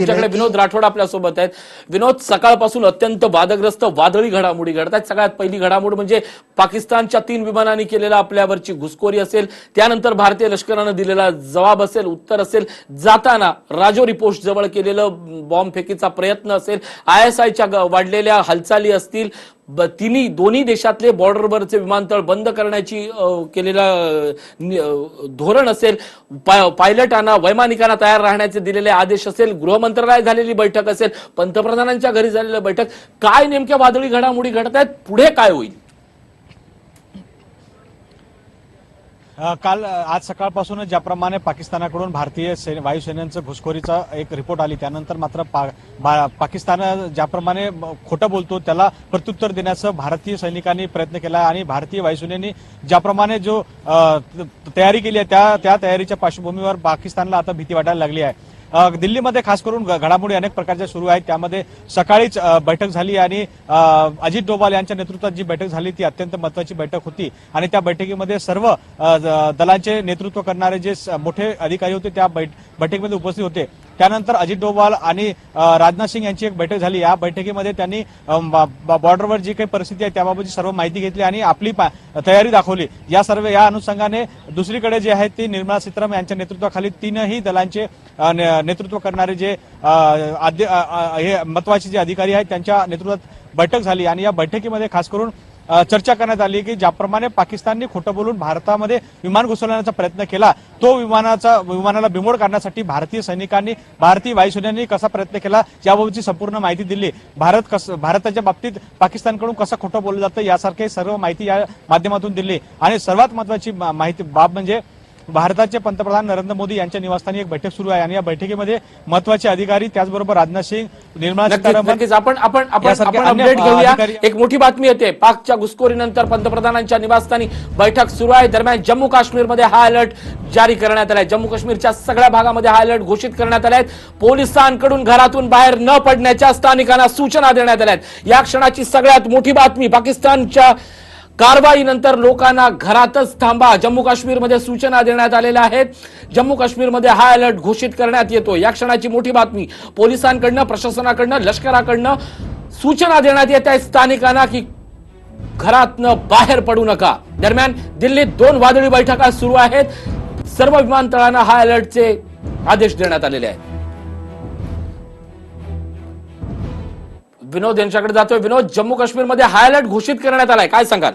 तुमच्याकडे विनोद राठोड आपल्यासोबत आहेत. विनोद सकाळपासून अत्यंत वादग्रस्त वादळी घडामोडी घडत आहेत सगळ्यात पहिली घडामोड म्हणजे पाकिस्तानच्या तीन विमानांनी केलेला आपल्यावरची घुसखोरी असेल. त्यानंतर भारतीय लष्करानं दिलेला जबाब असेल उत्तर असेल. जाताना राजौरी पोस्ट जवळ केलेलं बॉम्ब फेकीचा प्रयत्न असेल. आय एस आयच्या वाढलेल्या हालचाली असतील. तिन्ही दोन्ही देशातले बॉर्डरवरचे विमानतळ बंद करण्याची केलेला धोरण असेल पायलटांना वैमानिकांना तयार राहण्याचे दिलेले आदेश असेल गृहमंत्रालयात झालेली बैठक असेल पंतप्रधानांच्या घरी झालेली बैठक काय नेमक्या वादळी घडामोडी घडत आहेत पुढे काय होईल? काल आज सकाळपासूनच ज्याप्रमाणे पाकिस्तानाकडून भारतीय सैन्य वायुसैन्यांचं घुसखोरीचा एक रिपोर्ट आली त्यानंतर मात्र पा, बा- पाकिस्तान ज्याप्रमाणे खोटं बोलतो त्याला प्रत्युत्तर देण्याचं भारतीय सैनिकांनी प्रयत्न केला आणि भारतीय वायुसेनेने ज्याप्रमाणे जो तयारी केली आहे त्या त्या तयारीच्या पार्श्वभूमीवर पाकिस्तानला आता भीती वाटायला लागली आहे. दिल्लीमध्ये खास करून घडामोडी अनेक प्रकारच्या सुरू आहेत. त्यामध्ये सकाळीच बैठक झाली आणि अजित डोवाल यांच्या नेतृत्वात जी बैठक झाली ती अत्यंत महत्वाची बैठक होती. आणि त्या बैठकीमध्ये सर्व दलांचे नेतृत्व करणारे जे मोठे अधिकारी होते त्या बैठ- बैठकीमध्ये उपस्थित होते. त्यानंतर अजित डोवाल आणि राजनाथ सिंग यांची एक बैठक झाली. या बैठकीमध्ये त्यांनी बॉर्डरवर जी काही परिस्थिती आहे त्याबाबतची सर्व माहिती घेतली आणि आपली पा- तयारी दाखवली. या सर्व या अनुषंगाने दुसरीकडे जे आहे ती निर्मला सीतारामन यांच्या नेतृत्वाखाली तीनही दलांचे ने- नेतृत्व करणारे जे आद्य- हे महत्त्वाचे जे अधिकारी आहेत त्यांच्या नेतृत्वात बैठक झाली. आणि या बैठकीमध्ये खास करून चर्चा करण्यात आली की ज्याप्रमाणे पाकिस्तानने खोटं बोलून भारतामध्ये विमान घुसवण्याचा प्रयत्न केला तो विमानाचा विमानाला बिमोड करण्यासाठी भारतीय सैनिकांनी भारतीय वायुसेनेने कसा प्रयत्न केला याबाबतची संपूर्ण माहिती दिली. भारत कस भारताच्या बाबतीत पाकिस्तानकडून कसं खोटं बोललं जातं यासारखे सर्व माहिती या माध्यमातून दिली. आणि सर्वात महत्वाची माहिती बाब म्हणजे भारताचे पंतप्रधान नरेंद्र मोदी यांच्या निवासस्थानी एक बैठक सुरू आहे आणि या बैठकीमध्ये महत्त्वाचे अधिकारी त्याचबरोबर राजनाथ सिंग निर्मला सीतारामन आपण आपण अपडेट घेऊया. एक मोठी बातमी येते. पाकच्या घुसखोरीनंतर पंतप्रधानांच्या निवासस्थानी बैठक सुरू आहे. दरम्यान जम्मू काश्मीरमध्ये हा अलर्ट जारी करण्यात आलाय. जम्मू काश्मीरच्या सगळ्या भागामध्ये हा अलर्ट घोषित करण्यात आलाय. पोलिसांकडून घरातून बाहेर न पडण्याच्या स्थानिकांना सूचना देण्यात आल्या आहेत या क्षणाची सगळ्यात मोठी बातमी पाकिस्तानच्या कारवाईनंतर लोकांना घरातच थांबा. जम्मू काश्मीरमध्ये सूचना देण्यात आलेल्या आहेत. जम्मू काश्मीरमध्ये हाय अलर्ट घोषित करण्यात येतो या क्षणाची मोठी बातमी पोलिसांकडनं प्रशासनाकडनं लष्कराकडनं सूचना देण्यात येत आहेत स्थानिकांना की घरातनं बाहेर पडू नका. दरम्यान दिल्लीत दोन वादळी बैठका सुरू आहेत. सर्व विमानतळांना हाय अलर्टचे आदेश देण्यात आलेले आहेत. विनोद यांच्याकडे जातोय. विनोद जम्मू काश्मीरमध्ये हाय अलर्ट घोषित करण्यात आलाय. काय सांगाल?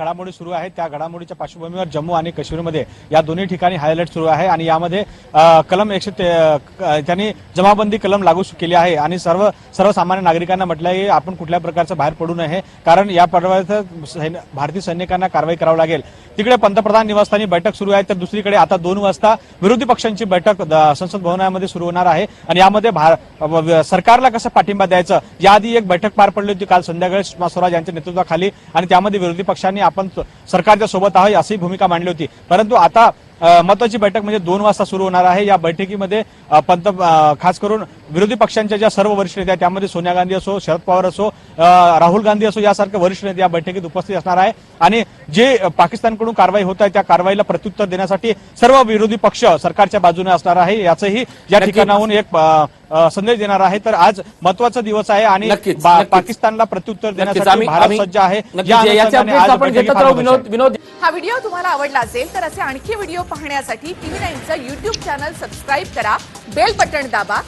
घडामोडी सुरू आहेत. त्या घडामोडीच्या पार्श्वभूमीवर जम्मू आणि काश्मीरमध्ये या दोन्ही ठिकाणी हायलाइट सुरू आहे आणि यामध्ये कलम एकशे ते- त्यांनी जमाबंदी कलम लागू केली आहे आणि सर्व सर्वसामान्य नागरिकांना म्हटलं आहे की आपण कुठल्या प्रकारचं बाहेर पडू नये कारण या पर्वात सैन्य भारतीय सैनिकांना कारवाई करावी लागेल. तिकडे पंतप्रधान निवासस्थानी बैठक सुरू आहे तर दुसरीकडे आता दोन वाजता विरोधी पक्षांची बैठक संसद भवनामध्ये सुरू होणार आहे. आणि यामध्ये भार- सरकारला कसं पाठिंबा द्यायचं याआधी एक बैठक पार पडली होती काल संध्याकाळी सुषमा स्वराज यांच्या नेतृत्वाखाली. आणि त्यामध्ये विरोधी पक्षांनी आपण सरकारच्या सोबत आहोत अशी भूमिका मांडली होती. परंतु आता महत्वाची बैठक म्हणजे दोन वाजता सुरू होणार आहे. या बैठकीमध्ये पंत खास करून विरोधी पक्षांच्या ज्या सर्व वरिष्ठ नेत्या त्यामध्ये सोनिया गांधी असो शरद पवार असो राहुल गांधी असो यासारखे वरिष्ठ नेते या बैठकीत उपस्थित असणार आहे. आणि जे पाकिस्तानकडून कारवाई होत आहे त्या कारवाईला प्रत्युत्तर देण्यासाठी सर्व विरोधी पक्ष सरकारच्या बाजूने असणार आहे. याचंही या. ठिकाणाहून एक संदेश देणार आहे. तर आज महत्त्वाचा दिवस आहे आणि. पाकिस्तानला प्रत्युत्तर देण्यासाठी भारत सज्ज आहे. विनोद हा व्हिडिओ तुम्हाला आवडला असेल तर असे आणखी व्हिडिओ पाहण्यासाठी टीव्ही नाईनचं युट्यूब चॅनल सबस्क्राईब करा बेल बटन दाबा